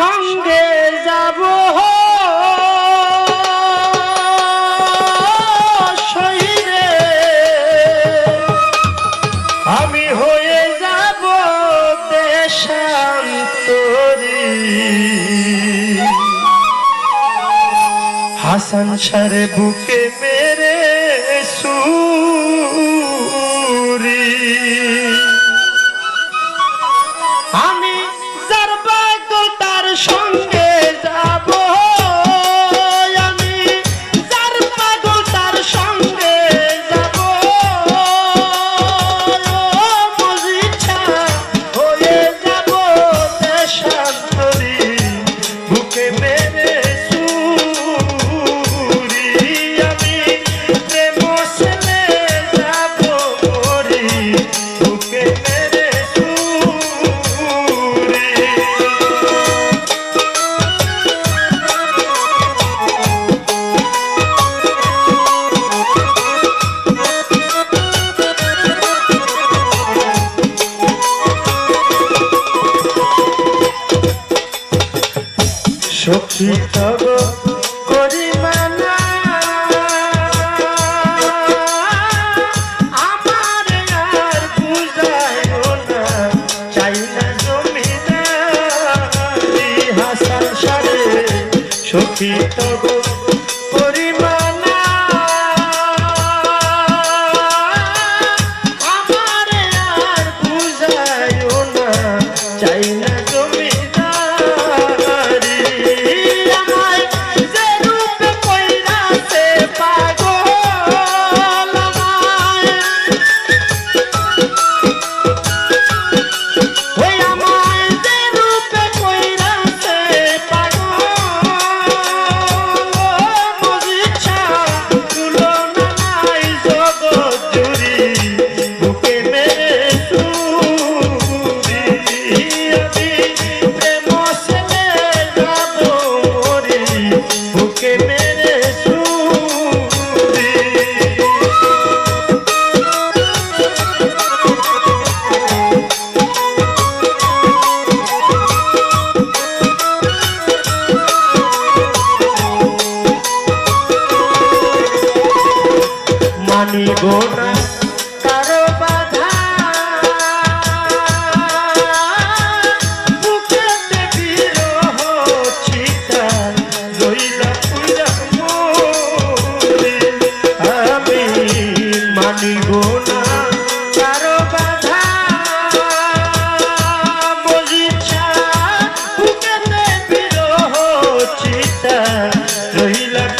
সঙ্গে যাব। শহীদে আমি হয়ে যাব হাসান সারে বুকে মেরে সু সখী। তব করিবানা। আমার আর বুঝায় না চাই না জমিদারি হাসান সারে সখী তব রহিলা